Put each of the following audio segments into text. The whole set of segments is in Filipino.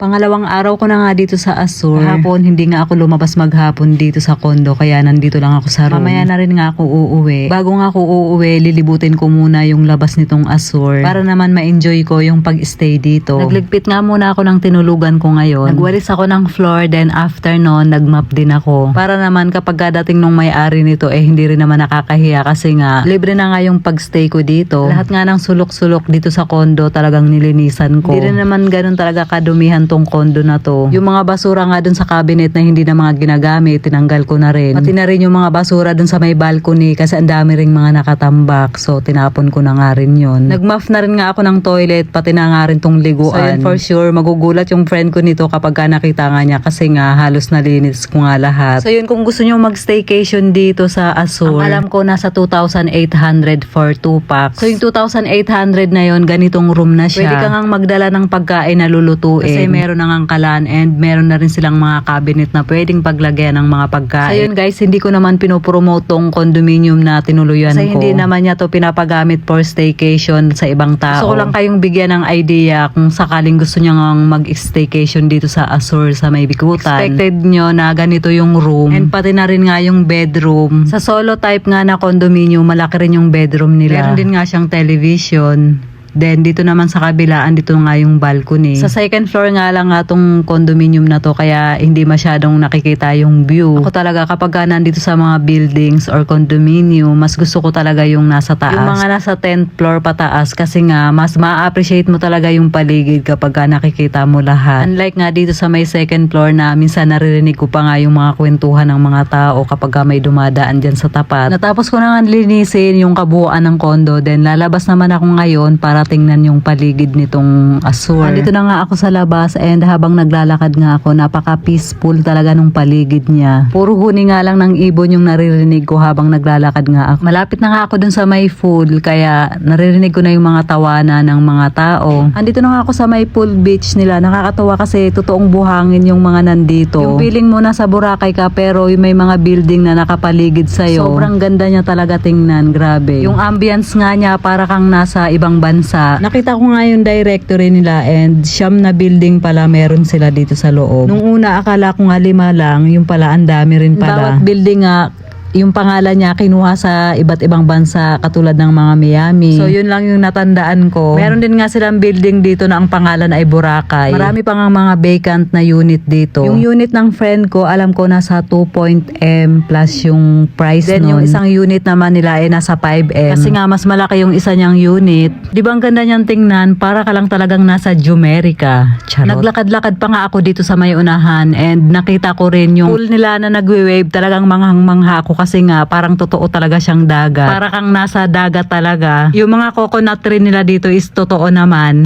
Pangalawang araw ko na nga dito sa Azur. Hapon, hindi nga ako lumabas maghapon dito sa kondo, kaya nandito lang ako sa room. Mamaya na rin nga ako uuwi. Bago nga ako uuwi, lilibutin ko muna yung labas nitong Azur para naman ma-enjoy ko yung pag-stay dito. Nagligpit nga muna ako ng tinulugan ko ngayon. Nagwalis ako ng floor, then after noon, nagmap din ako. Para naman kapag dating nung may-ari nito, eh hindi rin naman nakakahiya kasi nga, libre na nga yung pag-stay ko dito. Lahat nga ng sulok-sulok dito sa kondo talagang nilinisan ko. Hindi rin naman ganun talaga kadumihan tong kondo na to. Yung mga basura nga dun sa cabinet na hindi na mga ginagamit, tinanggal ko na rin. Pati na rin yung mga basura dun sa may balcony kasi ang dami ring mga nakatambak. So, tinapon ko na nga rin yun. Nagmuff na rin nga ako ng toilet, pati na nga rin tong liguan. So, yun for sure, magugulat yung friend ko nito kapag ka nakita nga niya kasi nga halos nalinis ko nga lahat. So, yun kung gusto nyo mag-staycation dito sa Azur. Ang alam ko, nasa 2,800 for 2 packs. So, yung 2,800 na yun, ganitong room na siya. Pwede ka ngang magdala ng pagkain na lulutuin. Kasi meron na ngang kalan and meron na rin silang mga cabinet na pwedeng paglagyan ng mga pagkain. So yun guys, hindi ko naman pinopromote tong condominium na tinuluyan Kasi ko. hindi naman niya to pinapagamit for staycation sa ibang tao. Gusto ko lang kayong bigyan ng idea kung sakaling gusto niyo ngang mag-staycation dito sa Azur sa may bikutan. Expected nyo na ganito yung room and pati na rin nga yung bedroom. Sa solo type nga na condominium, malaki rin yung bedroom nila. Meron din nga siyang television. Then dito naman sa kabilaan dito nga yung balcony. Sa second floor nga lang nga tong condominium na to kaya hindi masyadong nakikita yung view. Ako talaga kapag ka nandito sa mga buildings or condominium, mas gusto ko talaga yung nasa taas. Yung mga nasa 10th floor pataas kasi nga mas ma-appreciate mo talaga yung paligid kapag ka nakikita mo lahat. Unlike nga dito sa may second floor na minsan naririnig ko pa nga yung mga kwentuhan ng mga tao kapag ka may dumadaan dyan sa tapat. Natapos ko na nga linisin yung kabuuan ng kondo then lalabas naman ako ngayon para tingnan yung paligid nitong Azur. Andito na nga ako sa labas and habang naglalakad nga ako, napaka-peaceful talaga nung paligid niya. Puro huni nga lang ng ibon yung naririnig ko habang naglalakad nga ako. Malapit na nga ako dun sa may pool kaya naririnig ko na yung mga tawanan ng mga tao. Andito na nga ako sa may pool beach nila. Nakakatawa kasi totoong buhangin yung mga nandito. Yung feeling mo nasa Boracay ka pero yung may mga building na nakapaligid sa'yo. Sobrang ganda niya talaga tingnan. Grabe. Yung ambience nga niya para kang nasa ibang bansa. Nakita ko nga yung directory nila and siyam na building pala meron sila dito sa loob. Nung una akala ko nga lima lang, yung pala ang dami rin pala. Bawat building nga yung pangalan niya kinuha sa iba't ibang bansa katulad ng mga Miami. So yun lang yung natandaan ko. Meron din nga silang building dito na ang pangalan ay Boracay. Marami pa nga mga vacant na unit dito. Yung unit ng friend ko, alam ko nasa 2.M plus yung price Then yung isang unit naman nila ay nasa 5M. Kasi nga mas malaki yung isa niyang unit. Di ba ang ganda niyang tingnan? Para ka lang talagang nasa Jumerica. Charot. Naglakad-lakad pa nga ako dito sa may unahan and nakita ko rin yung pool nila na nagwe-wave. Talagang manghang-mangha ako kasi nga parang totoo talaga siyang dagat. Para kang nasa dagat talaga. Yung mga coconut tree nila dito is totoo naman.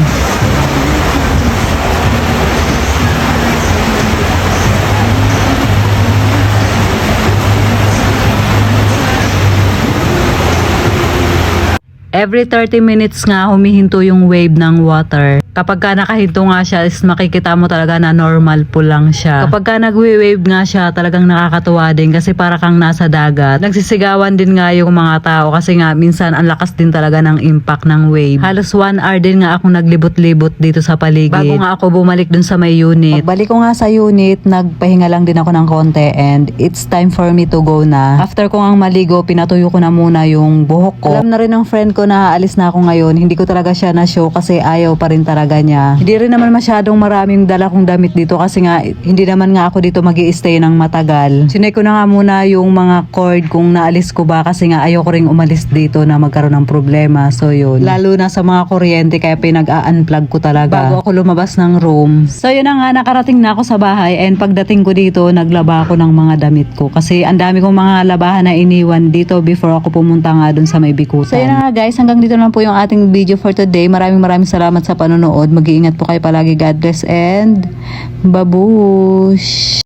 Every 30 minutes nga humihinto yung wave ng water. Kapag ka nakahinto nga siya, is makikita mo talaga na normal po lang siya. Kapag ka nagwe-wave nga siya, talagang nakakatuwa din kasi para kang nasa dagat. Nagsisigawan din nga yung mga tao kasi nga minsan ang lakas din talaga ng impact ng wave. Halos one hour din nga ako naglibot-libot dito sa paligid. Bago nga ako bumalik dun sa may unit. Pagbalik ko nga sa unit, nagpahinga lang din ako ng konti and it's time for me to go na. After ko nga maligo, pinatuyo ko na muna yung buhok ko. Alam na rin ng friend ko na aalis na ako ngayon. Hindi ko talaga siya na show kasi ayaw pa rin talaga niya. Hindi rin naman masyadong maraming dala kong damit dito kasi nga hindi naman nga ako dito mag stay ng matagal. Sinay ko na nga muna yung mga cord kung naalis ko ba kasi nga ayaw ko rin umalis dito na magkaroon ng problema. So yun. Lalo na sa mga kuryente kaya pinag-a-unplug ko talaga bago ako lumabas ng room. So yun na nga nakarating na ako sa bahay and pagdating ko dito naglaba ako ng mga damit ko kasi ang dami kong mga labahan na iniwan dito before ako pumunta nga dun sa may bikutan. So yun na nga guys hanggang dito lang po yung ating video for today. Maraming maraming salamat sa panonood. Mag-iingat po kayo palagi. God bless and babush!